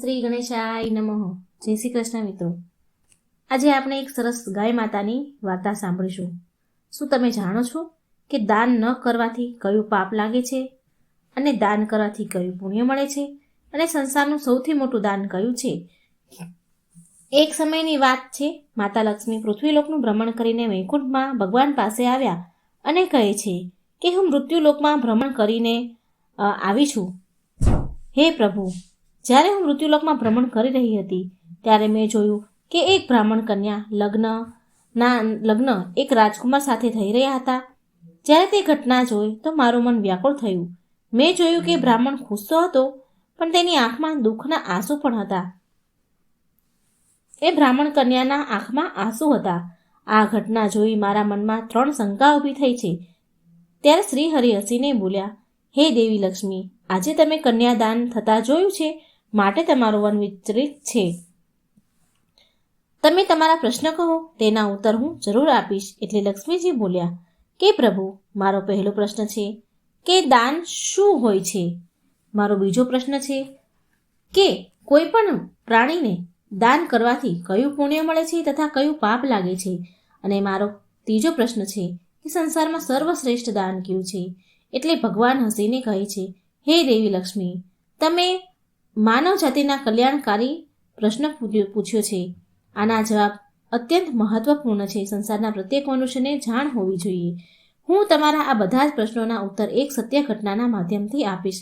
શ્રી ગણેશાય નમઃ. જય શ્રી કૃષ્ણ મિત્રો. આજે આપણે એક સરસ ગાય માતાની વાર્તા સાંભળીશું. શું તમે જાણો છો કે દાન ન કરવાથી કયું પાપ લાગે છે? અને દાન કરવાથી કયું પુણ્ય મળે છે? અને સંસારનું સૌથી મોટું દાન કયું છે? એક સમયની વાત છે, માતા લક્ષ્મી પૃથ્વીલોકનું ભ્રમણ કરીને વૈકુંઠમાં ભગવાન પાસે આવ્યા અને કહે છે કે હું મૃત્યુલોકમાં ભ્રમણ કરીને આવી છું. હે પ્રભુ જ્યારે હું મૃત્યુલોકમાં ભ્રમણ કરી રહી હતી, ત્યારે મેં જોયું કે એક બ્રાહ્મણ કન્યા લગ્ન, ના, લગ્ન એક રાજકુમાર સાથે થઈ રહ્યા હતા. જ્યારે તે ઘટના જોઈ તો મારું મન વ્યાકુળ થયું. મેં જોયું કે બ્રાહ્મણ ખુશ તો હતો, પણ તેની આંખમાં દુઃખના આંસુ પણ હતા. એ બ્રાહ્મણ કન્યાના આંખમાં આંસુ હતા. આ ઘટના જોઈ મારા મનમાં ત્રણ શંકા ઊભી થઈ છે. ત્યારે શ્રી હરિ હસીને બોલ્યા, હે દેવી લક્ષ્મી, આજે તમે કન્યાદાન થતા જોયું છે? માટે તમારું વન વિચરિત છે. તમે તમારા પ્રશ્ન કહો, તેના ઉત્તર હું જરૂર આપીશ. એટલે લક્ષ્મીજી બોલ્યા, કે પ્રભુ, મારો પહેલો પ્રશ્ન છે કે દાન શું હોય છે? મારો બીજો પ્રશ્ન છે કે કોઈ પણ પ્રાણીને દાન કરવાથી કયું પુણ્ય મળે છે તથા કયું પાપ લાગે છે? અને મારો ત્રીજો પ્રશ્ન છે કે સંસારમાં સર્વશ્રેષ્ઠ દાન કયું છે? એટલે ભગવાન હસીને કહે છે, હે દેવી લક્ષ્મી, તમે માનવ જાતિના કલ્યાણકારી પ્રશ્ન પૂછ્યો છે. આના જવાબ અત્યંત મહત્વપૂર્ણ છે. સંસારના પ્રત્યેક મનુષ્યને જાણ હોવી જોઈએ. હું તમારા આ બધા જ પ્રશ્નોના ઉત્તર એક સત્ય ઘટનાના માધ્યમથી આપીશ,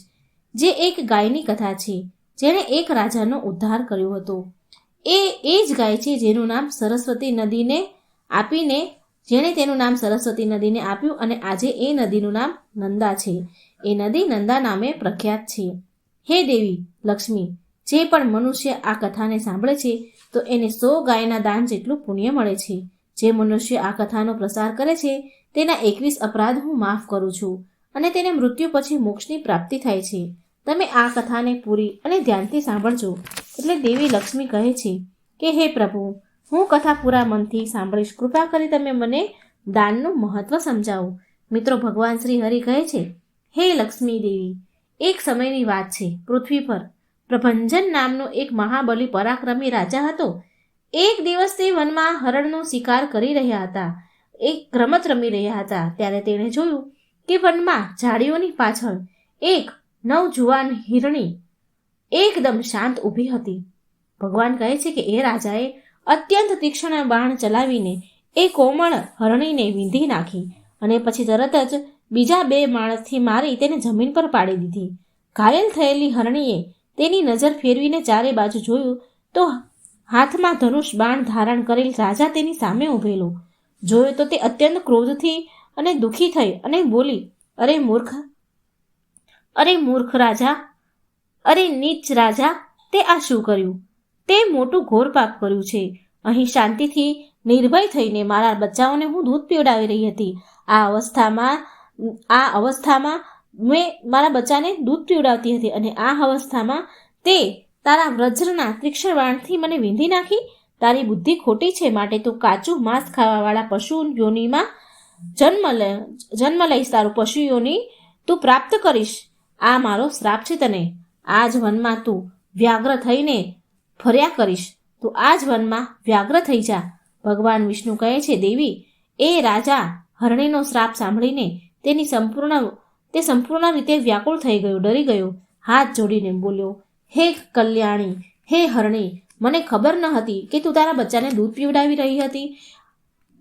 જે એક ગાયની કથા છે. જેણે એક રાજાનો ઉદ્ધાર કર્યો હતો. એ એ જ ગાય છે જેનું નામ સરસ્વતી નદીને આપીને જેણે તેનું નામ સરસ્વતી નદીને આપ્યું અને આજે એ નદીનું નામ નંદા છે. એ નદી નંદા નામે પ્રખ્યાત છે. હે દેવી, લક્ષ્મી, જે પણ મનુષ્ય આ કથાને સાંભળે છે, તો એને સો ગાયના દાન જેટલું પુણ્ય મળે છે. જે મનુષ્ય આ કથાનો પ્રસાર કરે છે, તેના એકવીસ અપરાધ હું માફ કરું છું અને તેને મૃત્યુ પછી મોક્ષની પ્રાપ્તિ થાય છે. તમે આ કથાને પૂરી અને ધ્યાનથી સાંભળજો. એટલે દેવી લક્ષ્મી કહે છે કે, હે પ્રભુ, હું કથા પૂરા મનથી સાંભળીશ. કૃપા કરી તમે મને દાનનું મહત્વ સમજાવો. મિત્રો, ભગવાન શ્રી હરિ કહે છે, હે લક્ષ્મી દેવી એક સમયની વાત છે. પૃથ્વી પર પ્રભંજન નામનો એક મહાબલી પરાક્રમી રાજા હતો. એક દિવસ તે વનમાં હરણનો શિકાર કરી રહ્યા હતા. એક રમત રમી રહ્યા હતા. ત્યારે તેણે જોયું કે વનમાં ઝાડીઓની પાછળ એક નવજુવાન હિરણી એકદમ શાંત ઊભી હતી. ભગવાન કહે છે કે એ રાજાએ અત્યંત તીક્ષ્ણ બાણ ચલાવીને એ કોમળ હરણીને વીંધી નાખી અને પછી તરત જ બીજા બે માણસથી મારી તેને જમીન પર પાડી દીધી. ઘાયલ થયેલી હરણીએ તેની નજર ફેરવીને ચારે બાજુ જોયું તો હાથમાં ધનુષ બાણ ધારણ કરેલ રાજા તેની સામે ઊભેલો જોયો તો તે અત્યંત ક્રોધથી અને દુઃખી થઈ અને બોલી, અરે મૂર્ખ અરે મૂર્ખ રાજા, અરે નીચ રાજા, તે આ શું કર્યું? તે મોટું ઘોર પાપ કર્યું છે. અહીં શાંતિથી નિર્ભય થઈને મારા બચ્ચાઓને હું દૂધ પીવડાવી રહી હતી. આ અવસ્થામાં આ અવસ્થામાં મેં મારા બચ્ચાને દૂધ પીવડાવતી હતી અને આ અવસ્થામાં તે તારા વ્રજ્રના તીક્ષ્ણ બાણથી મને વીંધી નાખી. તારી બુદ્ધિ ખોટી છે માટે તું કાચું માંસ ખાવાવાળા પશુ યોનિમાં જન્મ લે, જન્મ લઈશ તારું પશુ યોની તું પ્રાપ્ત કરીશ. આ મારો શ્રાપ છે તને. આ જ વનમાં તું વ્યાગ્ર થઈને ફર્યા કરીશ. તું આ જ વનમાં વ્યાગ્ર થઈ જા. ભગવાન વિષ્ણુ કહે છે, દેવી, એ રાજા હરણીનો શ્રાપ સાંભળીને તેની સંપૂર્ણ તે સંપૂર્ણ રીતે વ્યાકુળ થઈ ગયો, ડરી ગયો. હાથ જોડીને બોલ્યો, હે કલ્યાણી, હે હરણી, મને ખબર ન હતી કે તું તારા બચ્ચાને દૂધ પીવડાવી રહી હતી.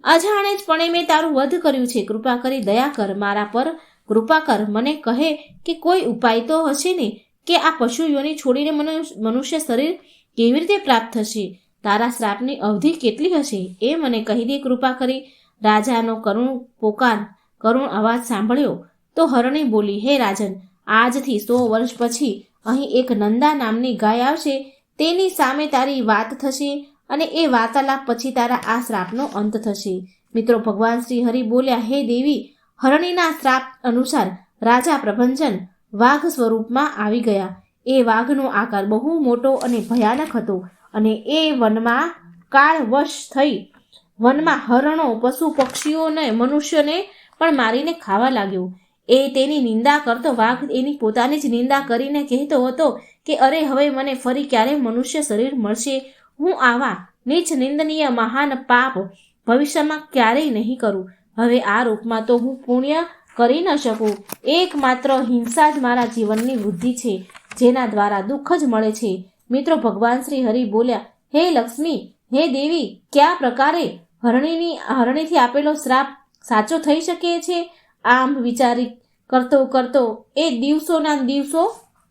અજાણે જ પણે મેં તારું વધ કર્યું છે. કૃપા કરી દયા કર મારા પર. કૃપા કર મને કહે કે કોઈ ઉપાય તો હશે ને? કે આ પશુ છોડીને મનુષ્ય મનુષ્ય શરીર કેવી રીતે પ્રાપ્ત થશે? તારા શ્રાપની અવધિ કેટલી હશે? એ મને કહી દે કૃપા કરી. રાજાનો કરુણ પોકાર કરુણ અવાજ સાંભળ્યો તો હરણી બોલી, હે રાજન, આજથી સો વર્ષ પછી અહીં એક નંદા નામની ગાય આવશે. તેની સામે તારી વાત થશે અને એ વાર્તાલાપ પછી તારા આ શ્રાપનો અંત થશે. મિત્રો, ભગવાન શ્રી હરિ બોલ્યા, હે દેવી, હરણીના શ્રાપ અનુસાર રાજા પ્રભંજન વાઘ સ્વરૂપમાં આવી ગયા. એ વાઘનો આકાર બહુ મોટો અને ભયાનક હતો અને એ વનમાં કાળવશ થઈ. વનમાં હરણો, પશુ પક્ષીઓને, મનુષ્યને પણ મારીને ખાવા લાગ્યો. એ તેની નિંદા કરતો વાઘ એની પોતાની જ નિંદા કરીને કહેતો હતો કે, અરે, હવે મને ફરી ક્યારે મનુષ્ય શરીર મળશે? હું આવા નીચ નિંદનીય મહાન પાપ ભવિષ્યમાં ક્યારેય નહીં કરું. હવે આ રૂપમાં તો હું પુણ્ય કરી ન શકું. એકમાત્ર હિંસા જ મારા જીવનની વૃદ્ધિ છે, જેના દ્વારા દુઃખ જ મળે છે. મિત્રો, ભગવાન શ્રી હરિ બોલ્યા, હે લક્ષ્મી, હે દેવી, કયા પ્રકારે હરણીની, હરણીથી આપેલો શ્રાપ સાચો થઈ શકે છે? આમ વિચારી કરતો કરતો એ દિવસોના દિવસો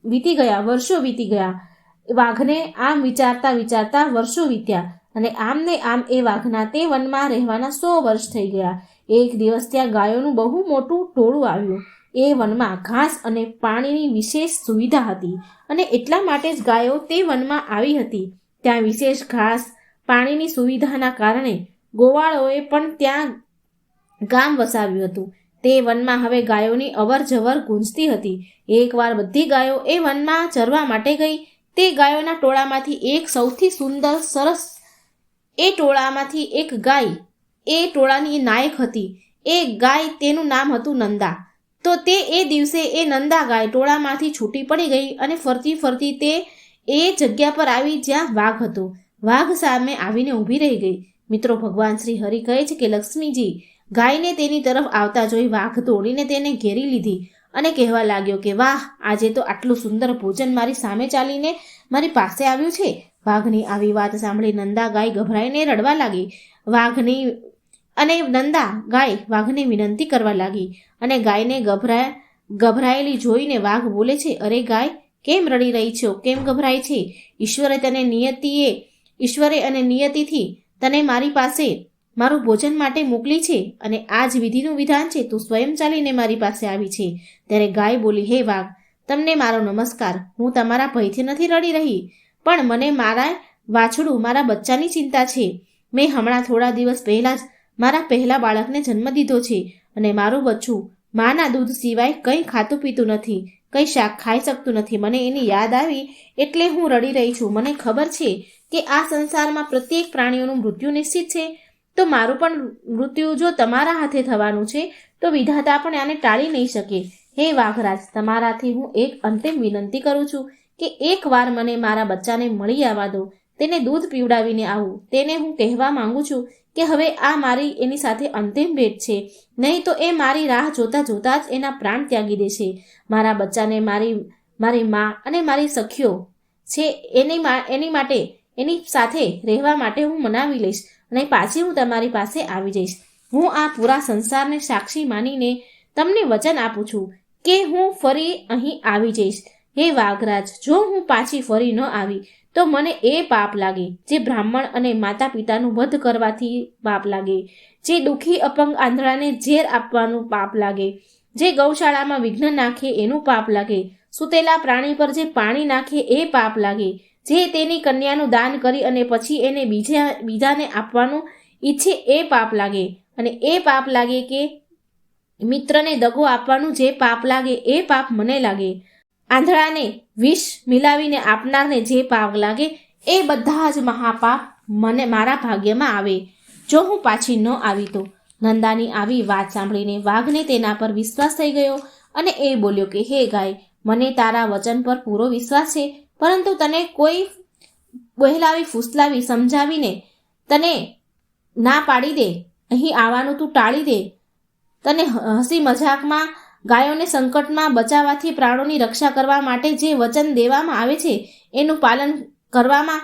વીતી ગયા, વર્ષો વીતી ગયા. વાઘને આમ વિચારતા વિચારતા વર્ષો વીત્યા અને આમ ને આમ એ વાઘના તે વનમાં રહેવાના સો વર્ષ થઈ ગયા. એક દિવસ ત્યાં ગાયોનું બહુ મોટું ટોળું આવ્યું. એ વનમાં ઘાસ અને પાણીની વિશેષ સુવિધા હતી અને એટલા માટે જ ગાયો તે વનમાં આવી હતી. ત્યાં વિશેષ ઘાસ, પાણીની સુવિધાના કારણે ગોવાળોએ પણ ત્યાં ગામ વસાવ્યું હતું. તે વનમાં હવે ગાયોની અવર જવર ગુંજતી હતી. એકવાર બધી ગાયો એ વનમાં ચરવા માટે ગઈ. તે ગાયોના ટોળામાંથી એક સૌથી સુંદર, સરસ, એ ટોળામાંથી એક ગાય. એ ટોળાની નાયક હતી. એ ગાય તેનું નામ હતું નંદા. તો તે એ દિવસે એ નંદા ગાય ટોળામાંથી છૂટી પડી ગઈ અને ફરતી ફરતી તે એ જગ્યા પર આવી જ્યાં વાઘ હતો. વાઘ સામે આવીને ઊભી રહી ગઈ. મિત્રો, ભગવાન શ્રી હરિ કહે છે કે, લક્ષ્મીજી ગાયને તેની તરફ આવતા જોઈ વાઘ દોડીને તેને ઘેરી લીધી અને કહેવા લાગ્યો કે, વાહ, આજે તો આટલું સુંદર ભોજન મારી સામે ચાલીને મારી પાસે આવ્યું છે. વાઘની આવી વાત સાંભળી નંદા ગાય ગભરાઈને રડવા લાગી. વાઘની અને નંદા ગાય વાઘને વિનંતી કરવા લાગી અને ગાયને ગભરા ગભરાયેલી જોઈને વાઘ બોલે છે, અરે ગાય, કેમ રડી રહી છો? કેમ ગભરાય છે? ઈશ્વરે તને નિયતિએ, ઈશ્વરે અને નિયતિથી તને મારી પાસે મારું ભોજન માટે મોકલી છે અને આ જ વિધિનું વિધાન છે, તું સ્વયં ચાલીને મારી પાસે આવી છે. ત્યારે ગાય બોલી, હે વાઘ, તમને મારો નમસ્કાર. હું તમારા ભયથી નથી રડી રહી, પણ મને મારા વાછડું, મારા બચ્ચાની ચિંતા છે. મેં હમણાં થોડા દિવસ પહેલાં જ મારા પહેલા બાળકને જન્મ દીધો છે અને મારું બચ્ચું માના દૂધ સિવાય કંઈ ખાતું પીતું નથી, કંઈ શાક ખાઈ શકતું નથી. મને એની યાદ આવી એટલે હું રડી રહી છું. મને ખબર છે કે આ સંસારમાં પ્રત્યેક પ્રાણીઓનું મૃત્યુ નિશ્ચિત છે તો મારું પણ મૃત્યુ જો તમારા હાથે થવાનું છે, તો વિધાતા પણ આને ટાળી નહીં શકે. હે વાઘરાજ, તમારાથી હું એક અંતિમ વિનંતી કરું છું કે એકવાર મને મારા બચ્ચાને મળી આવવા દો. તેને દૂધ પીવડાવીને આવું. તેને હું કહેવા માંગુ છું કે હવે આ મારી એની સાથે અંતિમ ભેટ છે. નહીં તો એ મારી રાહ જોતા જોતા જ એના પ્રાણ ત્યાગી દેશે મારા બચ્ચાને મારી મારી મા અને મારી સખીઓ છે, એની એની માટે, એની સાથે રહેવા માટે હું મનાવી લઈશ. અને પાછી હું તમારી પાસે આવી જઈશ. હું આ પૂરા સંસારને સાક્ષી માનીને તમને વચન આપું છું કે હું ફરી અહીં આવી જઈશ. હે વાઘરાજ, જો હું પાછી ફરી ન આવી, તો મને એ પાપ લાગે, જે બ્રાહ્મણ અને માતા પિતાનું વધ કરવાથી પાપ લાગે, જે દુઃખી અપંગ આંધળાને ઝેર આપવાનું પાપ લાગે, જે ગૌશાળામાં વિઘ્ન નાખે એનું પાપ લાગે, સુતેલા પ્રાણી પર જે પાણી નાખે એ પાપ લાગે જે તેની કન્યાનું દાન કરી અને પછી એને બીજા, બીજાને આપવાનું ઈચ્છે એ પાપ લાગે. અને એ પાપ લાગે કે મિત્રને દગો આપવાનું જે પાપ લાગે એ પાપ મને લાગે. આંધળાને વિષ મિલાવીને આપનારને જે પાપ લાગે એ બધા જ મહાપાપ મને મારા ભાગ્યમાં આવે. જો હું પાછી ન આવી તો? નંદાની આવી વાત સાંભળીને વાઘને તેના પર વિશ્વાસ થઈ ગયો અને એ બોલ્યો કે, હે ગાય, મને તારા વચન પર પૂરો વિશ્વાસ છે. પરંતુ તને કોઈ બહેલાવી ફૂસલાવી, સમજાવીને તને ના પાડી દે, અહીં આવવાનું તું ટાળી દે. તને હસી મજાકમાં, ગાયોને સંકટમાં બચાવવાથી પ્રાણોની રક્ષા કરવા માટે જે વચન દેવામાં આવે છે, એનું પાલન કરવામાં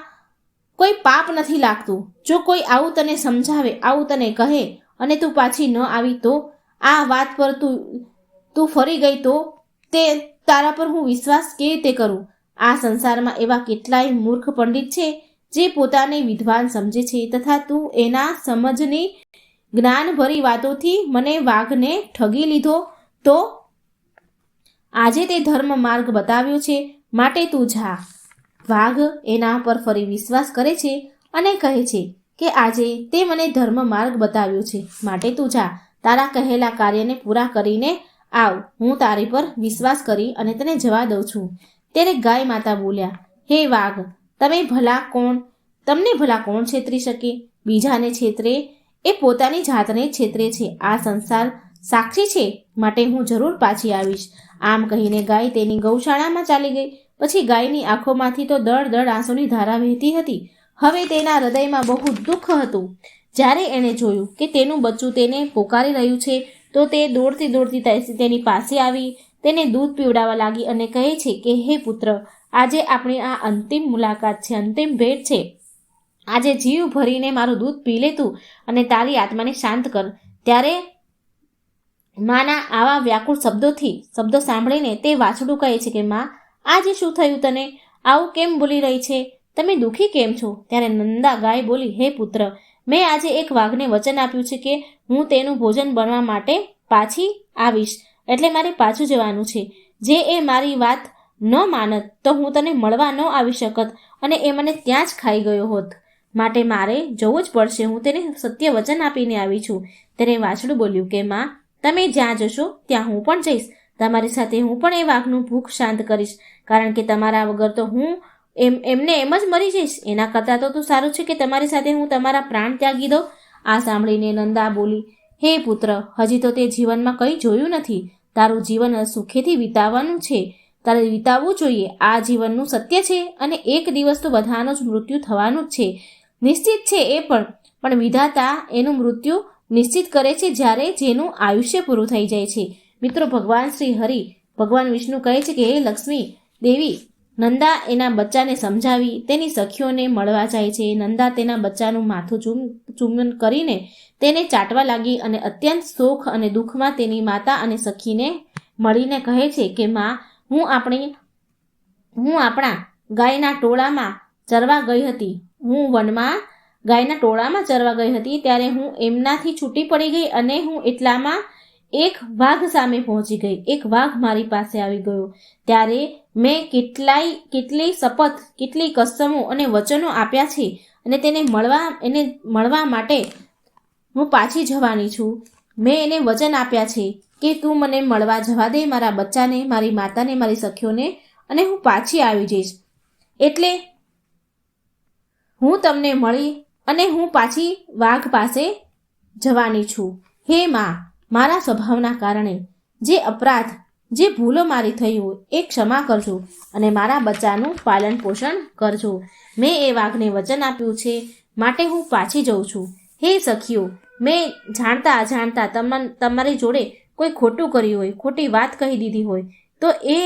કોઈ પાપ નથી લાગતું. જો કોઈ આવું તને સમજાવે, આવું તને કહે અને તું પાછી ન આવી, તો આ વાત પર તું તું ફરી ગઈ તો તે તારા પર હું વિશ્વાસ કેવી રીતે કરું? આ સંસારમાં એવા કેટલાય મૂર્ખ પંડિત છે જે પોતાને વિદ્વાન સમજે છે તથા તું એના સમજની જ્ઞાનભરી વાતોથી મને વાઘને ઠગી લીધો. તો આજે તે ધર્મ માર્ગ બતાવ્યો છે, માટે તું જા. વાઘ એના પર ફરી વિશ્વાસ કરે છે અને કહે છે કે આજે તે મને ધર્મ માર્ગ બતાવ્યો છે, માટે તું જા. તારા કહેલા કાર્યને પૂરા કરીને આવ. હું તારી પર વિશ્વાસ કરી અને તને જવા દઉં છું. ત્યારે ગાય માતા બોલ્યા, હે વાઘ, તમે ભલા કોણ? તમને ભલા કોણ છેતરી શકે? બીજાને છેતરે? એ પોતાની જાતને છેતરે છે. આ સંસાર સાક્ષી છે? માટે હું જરૂર પાછી આવીશ. આમ કહીને ગાય તેની ગૌશાળામાં ચાલી ગઈ. પછી ગાયની આંખોમાંથી તો દળ દળ આંસુની ધારા વહેતી હતી. હવે તેના હૃદયમાં બહુ દુઃખ હતું. જ્યારે એણે જોયું કે તેનું બચ્ચું તેને પોકારી રહ્યું છે, તો તે દોડતી દોડતી તેની પાસે આવી તેને દૂધ પીવડાવવા લાગી અને કહે છે કે, હે પુત્ર, આજે આપણી આ અંતિમ મુલાકાત છે, અંતિમ ભેટ છે. આજે જીવ ભરીને મારું દૂધ પી લે તું અને તારી આત્માને શાંત કર. ત્યારે માના આવા વ્યાકુળ શબ્દોથી, શબ્દો સાંભળીને તે વાછડું કહે છે કે, માં, આજે શું થયું તને? આવું કેમ બોલી રહી છે? તમે દુઃખી કેમ છો? ત્યારે નંદા ગાય બોલી, હે પુત્ર, મેં આજે એક વાઘને વચન આપ્યું છે કે હું તેનું ભોજન બનવા માટે પાછી આવીશ. એટલે મારે પાછું જવાનું છે. જે એ મારી વાત ન માનત, તો હું તને મળવા ન આવી શકત અને એ મને ત્યાં જ ખાઈ ગયો હોત. માટે મારે જવું જ પડશે. હું તેને સત્ય વચન આપીને આવી છું. ત્યારે વાછડું બોલ્યું કે, માં, તમે જ્યાં જશો, ત્યાં હું પણ જઈશ. તમારી સાથે હું પણ એ વાઘનું ભૂખ શાંત કરીશ. કારણ કે તમારા વગર તો હું એમ, એમને એમ જ મરી જઈશ. એના કરતાં તો તું સારું છે કે તમારી સાથે હું તમારા પ્રાણ ત્યાગી દઉં. આ સાંભળીને નંદા બોલી, હે પુત્ર, હજી તો તે જીવનમાં કંઈ જોયું નથી. તારું જીવન સુખેથી વિતાવવાનું છે. તારે વિતાવવું જોઈએ. આ જીવનનું સત્ય છે અને એક દિવસ તો બધાનું જ મૃત્યુ થવાનું જ છે. નિશ્ચિત છે એ પણ. પણ વિધાતા એનું મૃત્યુ નિશ્ચિત કરે છે જ્યારે જેનું આયુષ્ય પૂરું થઈ જાય છે. મિત્રો, ભગવાન શ્રી હરિ, ભગવાન વિષ્ણુ કહે છે કે, હે લક્ષ્મી, દેવી નંદા એના બચ્ચાને સમજાવી તેની સખીઓને મળવા જાય છે. નંદા તેના બચ્ચાનું માથું ચૂમ ચુંબન કરીને તેને ચાટવા લાગી અને અત્યંત સુખ અને દુઃખમાં તેની માતા અને સખીને મળીને કહે છે કે, માં, હું આપણી, હું આપણા ગાયના ટોળામાં ચરવા ગઈ હતી. હું વનમાં ગાયના ટોળામાં ચરવા ગઈ હતી. ત્યારે હું એમનાથી છૂટી પડી ગઈ અને હું એટલામાં એક વાઘ સામે પહોંચી ગઈ. એક વાઘ મારી પાસે આવી ગયો. ત્યારે મેં કેટલાય, કેટલી શપથ, કેટલી કસમો અને વચનો આપ્યા છે અને તેને મળવા, એને મળવા માટે હું પાછી જવાની છું. મેં એને વચન આપ્યા છે કે તું મને મળવા જવા દે મારા બચ્ચાને, મારી માતાને, મારી સખીઓને અને હું પાછી આવી જઈશ. એટલે હું તમને મળી અને હું પાછી વાઘ પાસે જવાની છું. હે માં મારા સ્વભાવના કારણે જે અપરાધ, જે ભૂલો મારી થઈ હોય એ ક્ષમા કરજો અને મારા બચ્ચાનું પાલન પોષણ કરજો. મેં એ વાઘને વચન આપ્યું છે, માટે હું પાછી જઉં છું. હે સખીઓ, મેં જાણતા અજાણતા તમા તમારી જોડે કોઈ ખોટું કર્યું હોય, ખોટી વાત કહી દીધી હોય, તો એ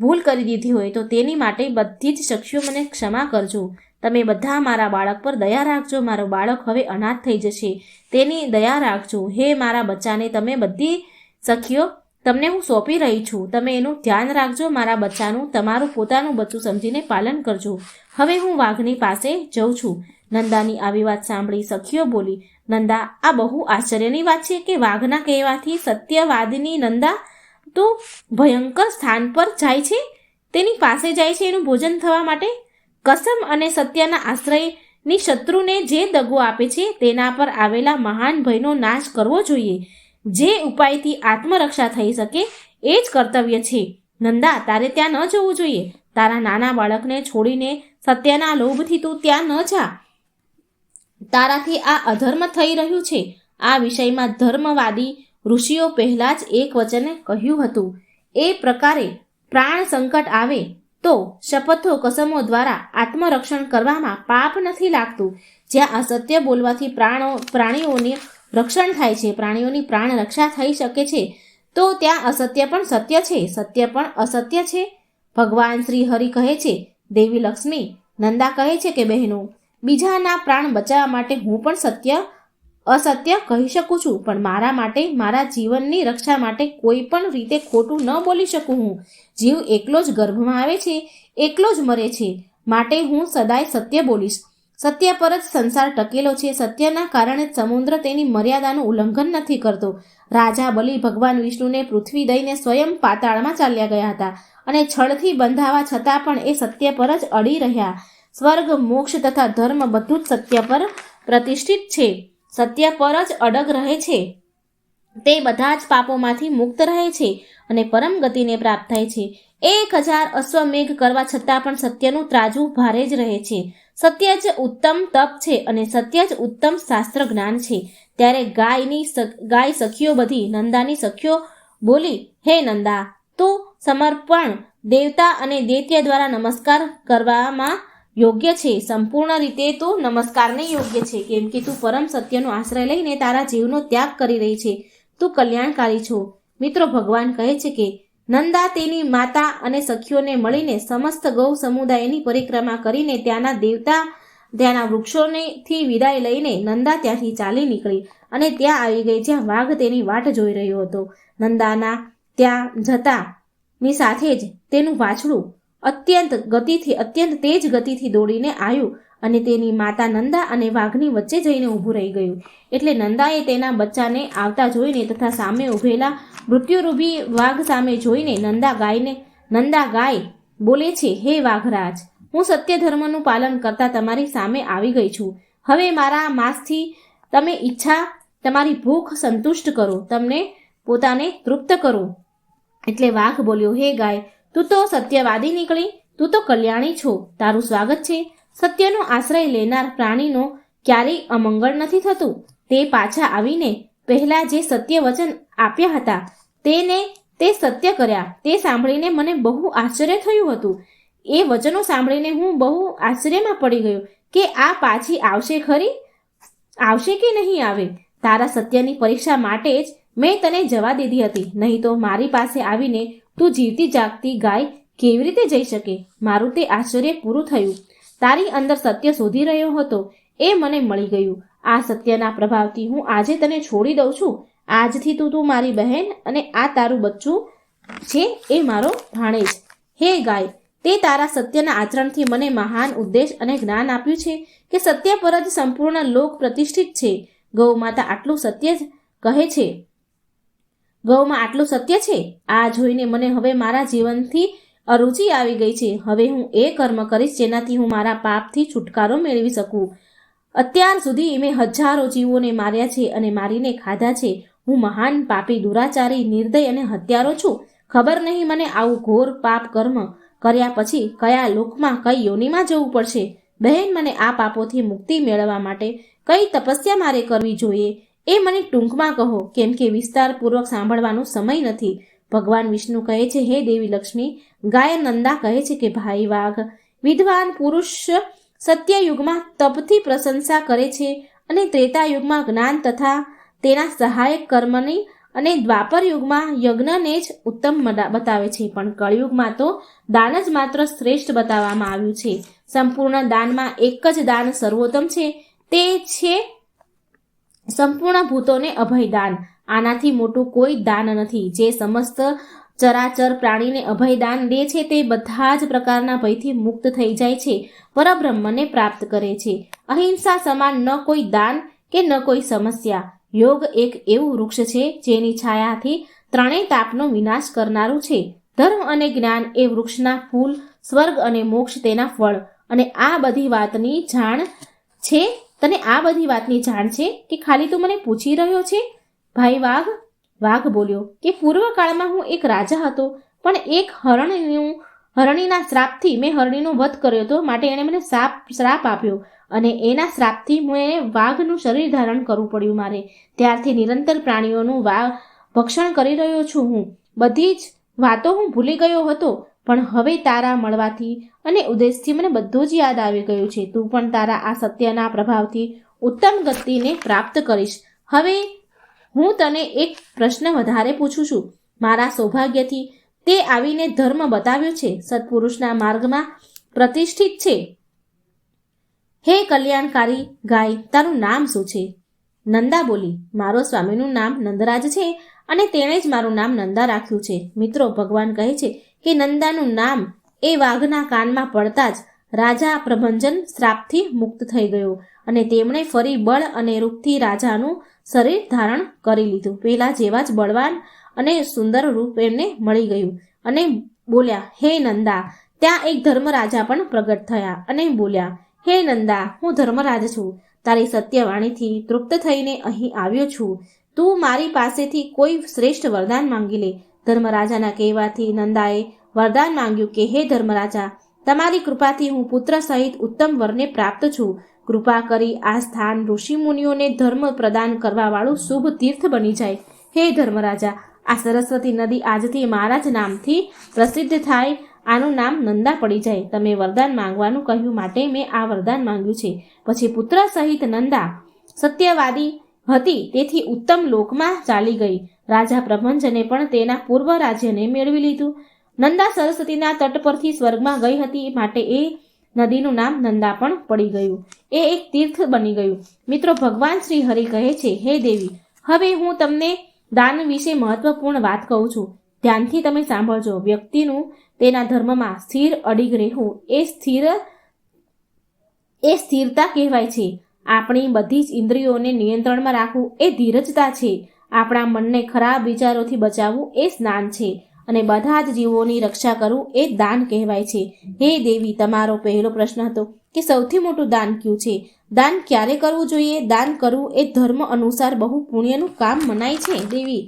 ભૂલ કરી દીધી હોય, તો તેની માટે બધી જ સખીઓ મને ક્ષમા કરજો. તમે બધા મારા બાળક પર દયા રાખજો. મારો બાળક હવે અનાથ થઈ જશે. તેની દયા રાખજો. હે મારા બચ્ચાને, તમે બધી સખીઓ, તમને હું સોંપી રહી છું. તમે એનું ધ્યાન રાખજો. મારા બચ્ચાનું, તમારું પોતાનું બચ્ચું સમજીને પાલન કરજો. હવે હું વાઘની પાસે જઉં છું. નંદાની આવી વાત સાંભળી સખીઓ બોલી, નંદા, આ બહુ આશ્ચર્યની વાત છે કે વાઘના કહેવાથી સત્યવાદની નંદા તો ભયંકર સ્થાન પર જાય છે? તેની પાસે જાય છે એનું ભોજન થવા માટે? કસમ અને સત્યના આશ્રયની શત્રુને જે દગો આપે છે તેના પર આવેલા મહાન ભયનો નાશ કરવો જોઈએ. જે ઉપાયથી આત્મરક્ષા થઈ શકે એ જ કર્તવ્ય છે. નંદા, તારે ત્યાં ન જવું જોઈએ. તારા નાના બાળકને છોડીને સત્યના લોભથી તું ત્યાં ન જા. તારાથી આ અધર્મ થઈ રહ્યું છે. આ વિષયમાં ધર્મવાદી ઋષિઓ પહેલાં જ એક વચને કહ્યું હતું. એ પ્રકારે પ્રાણ સંકટ આવે તો શપથો કસમો દ્વારા આત્મરક્ષણ કરવામાં પાપ નથી લાગતું. જ્યાં અસત્ય બોલવાથી પ્રાણો, પ્રાણીઓને રક્ષણ થાય છે, પ્રાણીઓની પ્રાણ રક્ષા થઈ શકે છે, તો ત્યાં અસત્ય પણ સત્ય છે. સત્ય પણ અસત્ય છે. ભગવાન શ્રી હરિ કહે છે, દેવી લક્ષ્મી, નંદા કહે છે કે બહેનો, બીજાના પ્રાણ બચાવવા માટે હું પણ સત્ય અસત્ય કહી શકું છું, પણ મારા માટે, મારા જીવનની રક્ષા માટે કોઈ પણ રીતે ખોટું ન બોલી શકું હું. જીવ એકલો જ ગર્ભમાં આવે છે, એકલો જ મરે છે, માટે હું સદાય સત્ય બોલીશ. સત્ય પર જ સંસાર ટકેલો છે, સત્યના કારણે સમુદ્ર તેની મર્યાદાનું ઉલ્લંઘન નથી કરતો. રાજા બલિ ભગવાન વિષ્ણુને પૃથ્વી દઈને સ્વયં પાતાળમાં ચાલ્યા ગયા હતા અને છળથી બંધાવા છતાં પણ એ સત્ય પર જ અડી રહ્યા. સ્વર્ગ, મોક્ષ તથા ધર્મ બધું જ સત્ય પર પ્રતિષ્ઠિત છે. સત્ય પર જ અડગ રહે છે. તે બધા જ પાપોમાંથી મુક્ત રહે છે અને પરમ ગતિને પ્રાપ્ત થાય છે. એક હજાર અશ્વમેઘ કરવા છતાં પણ સત્યનું ત્રાજુ ભારે જ રહે છે. સત્ય જ ઉત્તમ તપ છે અને સત્ય જ ઉત્તમ શાસ્ત્ર જ્ઞાન છે. ત્યારે ગાયની ગાય સખીઓ બધી નંદાની સખીઓ બોલી, હે નંદા, તું સમર્પણ દેવતા અને દૈત્ય દ્વારા નમસ્કાર કરવામાં યોગ્ય છે, સંપૂર્ણ રીતે તો નમસ્કારને યોગ્ય છે, કેમ કે તું પરમ સત્યનો આશ્રય લઈને તારા જીવનો ત્યાગ કરી રહી છે. તું કલ્યાણકારી છો. મિત્રો, ભગવાન કહે છે કે, નંદા તેની માતા અને સખીઓને મળીને સમસ્ત ગૌ સમુદાયની પરિક્રમા કરીને ત્યાંના દેવતા, ત્યાંના વૃક્ષોનેથી વિદાય લઈને નંદા ત્યાંથી ચાલી નીકળી અને ત્યાં આવી ગઈ જ્યાં વાઘ તેની વાટ જોઈ રહ્યો હતો. નંદાના ત્યાં જતા ની સાથે જ તેનું વાછડું અત્યંત ગતિથી, અત્યંત તેજ ગતિથી દોડીને આવ્યું અને તેની માતા નંદા અને વાઘની વચ્ચે જઈને ઊભું રહી ગયું. એટલે નંદાએ તેના બચ્ચાને આવતા જોઈને તથા સામે ઊભેલા મૃત્યુરૂપી વાઘ સામે જોઈને નંદા ગાયને, નંદા ગાય બોલે છે, હે વાઘરાજ, હું સત્ય ધર્મનું પાલન કરતા તમારી સામે આવી ગઈ છું. હવે મારા માસથી તમે ઈચ્છા, તમારી ભૂખ સંતુષ્ટ કરો. તમને પોતાને તૃપ્ત કરો. એટલે વાઘ બોલ્યો, હે ગાય તું તો સત્યવાદી નીકળી, તું તો કલ્યાણી છો, તારું સ્વાગત છે. સત્યનો આશ્રય લેનાર પ્રાણીનો ક્યારેય અમંગળ નથી થતું. તે પાછા આવીને પહેલા જે સત્ય વચન આપ્યા હતા, તેને તે સત્ય કર્યા. તે સાંભળીને મને બહુ આશ્ચર્ય થયું હતું. એ વચનો સાંભળીને હું બહુ આશ્ચર્યમાં પડી ગયો કે આ પાછી આવશે ખરી? આવશે કે નહીં આવે? તારા સત્યની પરીક્ષા માટે જ મેં તને જવા દીધી હતી. નહીં તો મારી પાસે આવીને તું જીવતી જાગતી ગાય કેવી રીતે જઈ શકે? મારું તે આશ્ચર્ય પૂરું થયું. તારી અંદર સત્ય શોધી રહ્યો હતો. એ મને મળી ગયું. આ સત્યના પ્રભાવથી હું આજે તને છોડી દઉં છું. આજથી તું તું મારી બહેન અને આ તારું બચ્ચું છે એ મારો ભાણેજ. હે ગાય, તે તારા સત્યના આચરણથી મને મહાન ઉદ્દેશ અને જ્ઞાન આપ્યું છે કે સત્ય પર જ સંપૂર્ણ લોક પ્રતિષ્ઠિત છે. ગૌ માતા આટલું સત્ય જ કહે છે. ગૌમાં આટલું સત્ય છે? આ જોઈને મને હવે મારા જીવનથી અરુચિ આવી ગઈ છે. હવે હું એ કર્મ કરીશ જેનાથી હું મારા પાપથી છુટકારો મેળવી શકું. અત્યાર સુધી મેં હજારો જીવોને માર્યા છે અને મારીને ખાધા છે. હું મહાન પાપી, દુરાચારી, નિર્દય અને હત્યારો છું. ખબર નહીં મને આવું ઘોર પાપ કર્મ કર્યા પછી કયા લોકમાં, કઈ યોનિમાં જવું પડશે? બહેન, મને આ પાપોથી મુક્તિ મેળવવા માટે કઈ તપસ્યા મારે કરવી જોઈએ? એ મને ટૂંકમાં કહો, કેમ કે વિસ્તારપૂર્વક સાંભળવાનો સમય નથી. ભગવાન વિષ્ણુ કહે છે, હે દેવી લક્ષ્મી, ગાય નંદા કહે છે કે, ભાઈ વાઘ, વિદ્વાન પુરુષ સત્યયુગમાં તપથી પ્રશંસા કરે છે અને ત્રેતા યુગમાં જ્ઞાન તથા તેના સહાયક કર્મની અને દ્વાપર યુગમાં યજ્ઞને જ ઉત્તમ બતાવે છે. પણ કળયુગમાં તો દાન જ માત્ર શ્રેષ્ઠ બતાવવામાં આવ્યું છે. સંપૂર્ણ દાનમાં એક જ દાન સર્વોત્તમ છે. તે છે સંપૂર્ણ ભૂતોને અભયદાન. આનાથી મોટું કોઈ દાન નથી. જે સમસ્ત ચરાચર પ્રાણીને અભયદાન દે છે તે બધા જ પ્રકારના ભયથી મુક્ત થઈ જાય છે, પરબ્રહ્મને પ્રાપ્ત કરે છે. અહિંસા સમાન ન કોઈ દાન કે ન કોઈ સમસ્યા. યોગ એક એવું વૃક્ષ છે જેની છાયાથી ત્રણેય તાપનો વિનાશ કરનારું છે. ધર્મ અને જ્ઞાન એ વૃક્ષના ફૂલ, સ્વર્ગ અને મોક્ષ તેના ફળ. અને આ બધી વાતની જાણ છે તને આ બધી વાતની જાણ છે કે ખાલી તું મને પૂછી રહ્યો છે? ભાઈ વાઘ વાઘ બોલ્યો કે પૂર્વકાળમાં હું એક રાજા હતો, પણ એક હરણનું, હરણીના શ્રાપથી મેં હરણીનો વધ કર્યો હતો, માટે એણે મને શ્રાપ શ્રાપ આપ્યો અને એના શ્રાપથી મેં વાઘનું શરીર ધારણ કરવું પડ્યું મારે. ત્યારથી નિરંતર પ્રાણીઓનું વા, ભક્ષણ કરી રહ્યો છું હું. બધી જ વાતો હું ભૂલી ગયો હતો પણ હવે તારા મળવાથી અને ઉદ્દેશથી મને બધું જ યાદ આવી ગયું છે. તું પણ તારા આ સત્યના પ્રભાવથી ઉત્તમ ગતિને પ્રાપ્ત કરીશ. હવે હું તને એક પ્રશ્ન વધારે પૂછું છું. મારા સૌભાગ્યથી તે આવીને ધર્મ બતાવ્યો છે. સત્પુરુષના માર્ગમાં પ્રતિષ્ઠિત છે. હે કલ્યાણકારી ગાય, તારું નામ શું છે? નંદા બોલી, મારો સ્વામીનું નામ નંદરાજ છે અને તેણે જ મારું નામ નંદા રાખ્યું છે. મિત્રો, ભગવાન કહે છે કે નંદાનું નામ એ વાઘના કાનમાં પડતા જ રાજા પ્રભંજન શ્રાપથી મુક્ત થઈ ગયો અને તેમણે ફરી બળ અને રૂપથી રાજાનું શરીર ધારણ કરી લીધું. પહેલા જેવા જ બળવાન અને સુંદર રૂપ એમને મળી ગયું અને બોલ્યા, હે નંદા, ત્યાં એક ધર્મરાજા પણ પ્રગટ થયા. અને બોલ્યા, હે નંદા, હું ધર્મરાજ છું. તારી સત્યવાણીથી તૃપ્ત થઈને અહીં આવ્યો છું. તું મારી પાસેથી કોઈ શ્રેષ્ઠ વરદાન માંગી લે. ધર્મરાજાના કહેવાથી નંદાએ વરદાન માંગ્યું કે, હે ધર્મરાજા, તમારી કૃપાથી હું પુત્ર સહિત ઉત્તમ વરને પ્રાપ્ત છું. કૃપા કરી આ સ્થાન ઋષિમુનિઓને ધર્મ પ્રદાન કરવાવાળું શુભ તીર્થ બની જાય. હે ધર્મરાજા, આ સરસ્વતી નદી આજથી મારા જ નામથી પ્રસિદ્ધ થાય. આનું નામ નંદા પડી જાય. તમે વરદાન માંગવાનું કહ્યું માટે મેં આ વરદાન માંગ્યું છે. પછી પુત્ર સહિત નંદા સત્યવાદી હતી. તેથી ઉત્તમ લોકમાં ચાલી ગઈ. રાજા પ્રભંજને પણ તેના પૂર્વ રાજ્યને મેળવી લીધું. નંદા સરસ્વતીના તટ પરથી સ્વર્ગમાં ગઈ હતી માટે એ નદીનું નામ નંદા પણ પડી ગયું. એ એક તીર્થ બની ગયું. મિત્રો, ભગવાન શ્રી હરિ કહે છે, હે દેવી, હવે હું તમને દાન વિશે મહત્વપૂર્ણ વાત કહું છું. ધ્યાનથી તમે સાંભળજો. વ્યક્તિનું તેના ધર્મમાં સ્થિર અડીગ રહેવું એ સ્થિર, એ સ્થિરતા કહેવાય છે. આપણી બધી જ ઇન્દ્રિયોને નિયંત્રણમાં રાખવું એ ધીરજતા છે. આપણા મનને ખરાબ વિચારોથી બચાવવું એ સ્નાન છે અને બધા જ જીવોની રક્ષા કરવું એ દાન કહેવાય છે. હે દેવી, તમારો પહેલો પ્રશ્ન હતો કે સૌથી મોટું દાન કયું છે? દાન ક્યારે કરવું જોઈએ? દાન કરવું એ ધર્મ અનુસાર બહુ પુણ્યનું કામ મનાય છે. દેવી,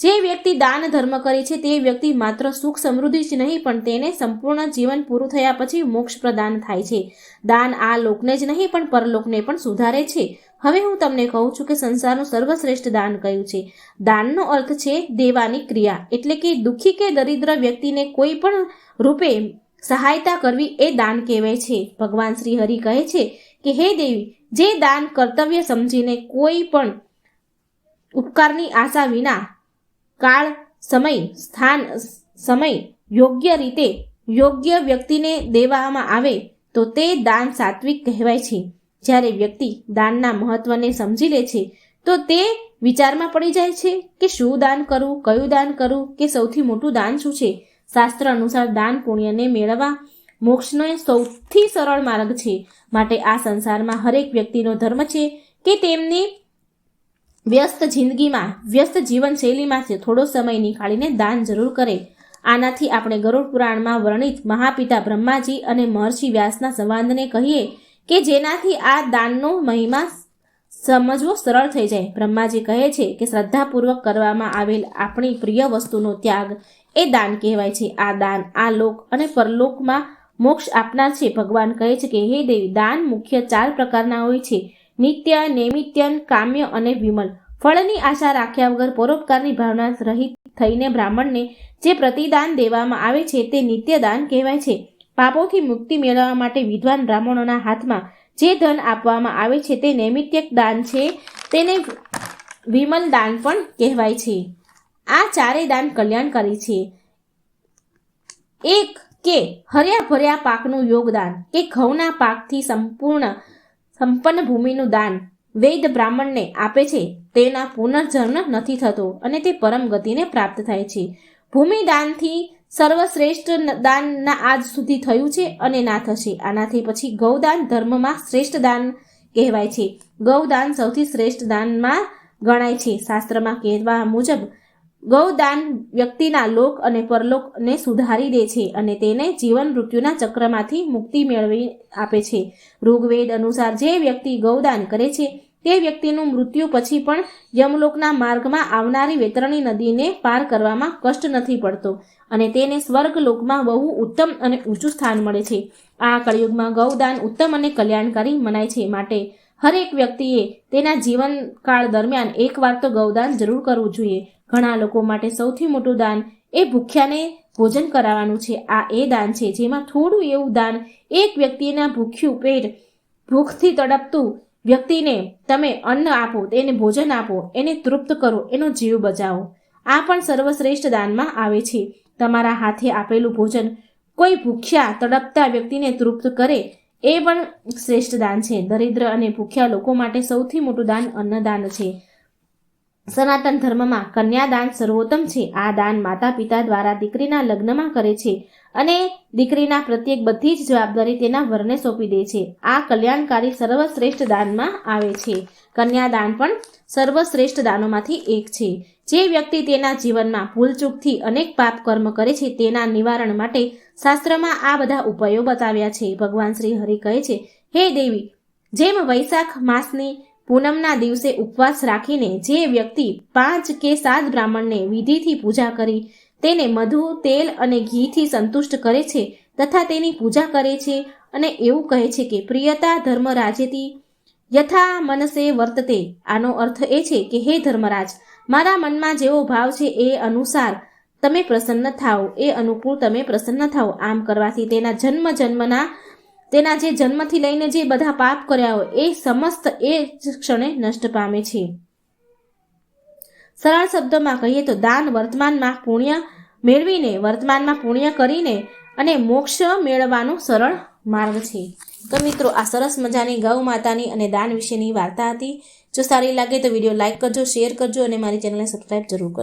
જે વ્યક્તિ દાન ધર્મ કરે છે તે વ્યક્તિ માત્ર સુખ સમૃદ્ધિ જ નહીં, પણ તેને સંપૂર્ણ જીવન પૂરું થયા પછી મોક્ષ પ્રદાન થાય છે. દાન આ લોકને જ નહીં, પણ પરલોકને પણ સુધારે છે. હવે હું તમને કહું છું કે સંસારનું સર્વશ્રેષ્ઠ દાન કયું છે? દાનનો અર્થ છે દેવાની ક્રિયા. એટલે કે દુઃખી કે દરિદ્ર વ્યક્તિને કોઈ પણ રૂપે સહાયતા કરવી એ દાન કહેવાય છે. ભગવાન શ્રી હરિ કહે છે કે, હે દેવી, જે દાન કર્તવ્ય સમજીને કોઈ પણ ઉપકારની આશા વિના કાળ, સમય, સ્થાન, સમય, યોગ્ય રીતે યોગ્ય વ્યક્તિને દેવામાં આવે તો તે દાન સાત્વિક કહેવાય છે. જ્યારે વ્યક્તિ દાનના મહત્વને સમજી લે છે, તો તે વિચારમાં પડી જાય છે કે શું દાન કરવું કયું દાન કરવું કે સૌથી મોટું દાન શું છે? શાસ્ત્ર અનુસાર દાન પુણ્યને મેળવવા મોક્ષનો સૌથી સરળ માર્ગ છે. માટે આ સંસારમાં હરેક વ્યક્તિનો ધર્મ છે કે તેમની વ્યસ્ત જિંદગીમાં, વ્યસ્ત જીવનશૈલીમાંથી થોડો સમય નીકાળીને દાન જરૂર કરે. આનાથી આપણે ગરુડ પુરાણમાં વર્ણિત મહાપિતા બ્રહ્માજી અને મહર્ષિ વ્યાસના સંવાદને કહીએ કે જેનાથી આ દાનનો મહિમા સમજવો સરળ થઈ જાય. બ્રહ્માજી કહે છે કે શ્રદ્ધાપૂર્વક કરવામાં આવેલ આપણી પ્રિય વસ્તુનો ત્યાગ એ દાન કહેવાય છે. આ દાન, આ લોક અને પરલોકમાં મોક્ષ આપનાર છે. ભગવાન કહે છે કે, હે દેવી, દાન મુખ્ય ચાર પ્રકારના હોય છે. નિત્ય નૈમિત્યન કામ્ય અને વિમલ. ફળની આશા રાખ્યા વગર પરોપકારની ભાવના રહિત થઈને બ્રાહ્મણને જે પ્રતિદાન દેવામાં આવે છે તે નિત્ય દાન કહેવાય છે. પાપોથી મુક્તિ મેળવવા માટે વિદ્વાન બ્રાહ્મણોના હાથમાં જે ધન આપવામાં આવે છે તે નૈમિત્યક દાન છે. તેને વિમલ દાન પણ કહેવાય છે. આ ચારેય દાન કલ્યાણકારી છે. એક કે હર્યા ભર્યા પાકનું યોગદાન કે ઘઉંના પાકથી સંપૂર્ણ સંપન્ન ભૂમિનું દાન વૈદ બ્રાહ્મણને આપે છે તેના પુનર્જન્મ નથી થતો અને તે પરમ ગતિને પ્રાપ્ત થાય છે. ભૂમિદાનથી સર્વશ્રેષ્ઠ દાનના આજ સુધી થયું છે અને ના થશે. આનાથી પછી ગૌદાન ધર્મમાં શ્રેષ્ઠ દાન કહેવાય છે. ગૌદાન સૌથી શ્રેષ્ઠ દાનમાં ગણાય છે. શાસ્ત્રમાં કહેવા મુજબ, ગૌદાન વ્યક્તિના લોક અને પરલોકને સુધારી દે છે અને તેને જીવન મૃત્યુના ચક્રમાંથી મુક્તિ મેળવી આપે છે. ઋગ્વેદ અનુસાર જે વ્યક્તિ ગૌદાન કરે છે, તે વ્યક્તિનું મૃત્યુ પછી પણ યમલોકના માર્ગમાં આવનારી વેતરણી નદીને પાર કરવામાં કષ્ટ નથી પડતો. અને તેને સ્વર્ગ લોકમાં બહુ ઉત્તમ અને ઊંચું સ્થાન મળે છે. આ કળિયુગમાં ગૌદાન ઉત્તમ અને કલ્યાણકારી મનાય છે માટે હરેક વ્યક્તિએ તેના જીવનકાળ દરમિયાન એકવાર તો ગૌદાન જરૂર કરવું જોઈએ. ઘણા લોકો માટે સૌથી મોટું દાન એ ભૂખ્યાને ભોજન કરાવવાનું છે. આ એ દાન છે જેમાં થોડું એવું દાન એક વ્યક્તિના ભૂખ્યું પેટ ભૂખથી તડપતું વ્યક્તિને તમે અન્ન આપો, તેને ભોજન આપો, એને તૃપ્ત કરો, એનો જીવ બચાવો. આ પણ સર્વશ્રેષ્ઠ દાનમાં આવે છે. તમારા હાથે આપેલું ભોજન કોઈ ભૂખ્યા, તડપતા વ્યક્તિને તૃપ્ત કરે, એ પણ શ્રેષ્ઠ દાન છે. દરિદ્ર અને ભૂખ્યા લોકો માટે સૌથી મોટું દાન અન્નદાન છે. સનાતન ધર્મમાં કન્યાદાન સર્વોત્તમ છે. આ દાન માતા પિતા દ્વારા દીકરીના લગ્નમાં કરે છે અને દીકરીના પ્રત્યેક બધી જ જવાબદારી તેના વરને સોંપી દે છે. આ કલ્યાણકારી સર્વશ્રેષ્ઠ દાનમાં આવે છે. કન્યાદાન પણ સર્વશ્રેષ્ઠ દાનોમાંથી એક છે. જે વ્યક્તિ તેના જીવનમાં ભૂલચૂકથી અનેક પાપ કર્મ કરે છે તેના નિવારણ માટે શાસ્ત્રમાં આ બધા ઉપાયો બતાવ્યા છે. ભગવાન શ્રી હરિ કહે છે, હે દેવી, જેમ વૈશાખ માસની પૂનમના દિવસે ઉપવાસ રાખીને જે વ્યક્તિ પાંચ કે સાત બ્રાહ્મણને વિધિથી પૂજા કરી તેને મધુ, તેલ અને ઘીથી સંતુષ્ટ કરે છે તથા તેની પૂજા કરે છે અને એવું કહે છે કે, પ્રિયતા ધર્મ રાજેતી યથા મનસે વર્તતે. આનો અર્થ એ છે કે, હે ધર્મરાજ, મારા મનમાં જેવો ભાવ છે એ અનુસાર તમે પ્રસન્ન થાઓ, એ અનુકૂળ તમે પ્રસન્ન થાઓ. આમ કરવાથી તેના જન્મ જન્મના તેના જે જન્મથી લઈને જે બધા પાપ કર્યા હોય, એ સમસ્ત એ જ ક્ષણે નષ્ટ પામે છે. સરળ શબ્દોમાં કહીએ તો દાન વર્તમાનમાં પુણ્ય મેળવીને, વર્તમાનમાં પુણ્ય કરીને અને મોક્ષ મેળવવાનો સરળ માર્ગ છે. તો મિત્રો, આ સરસ મજાની ગૌ માતાની અને દાન વિશેની વાર્તા હતી. જો સારી લાગે તો વીડિયો લાઇક કરજો, શેર કરજો અને મારી ચેનલને સબસ્ક્રાઈબ જરૂર કરજો.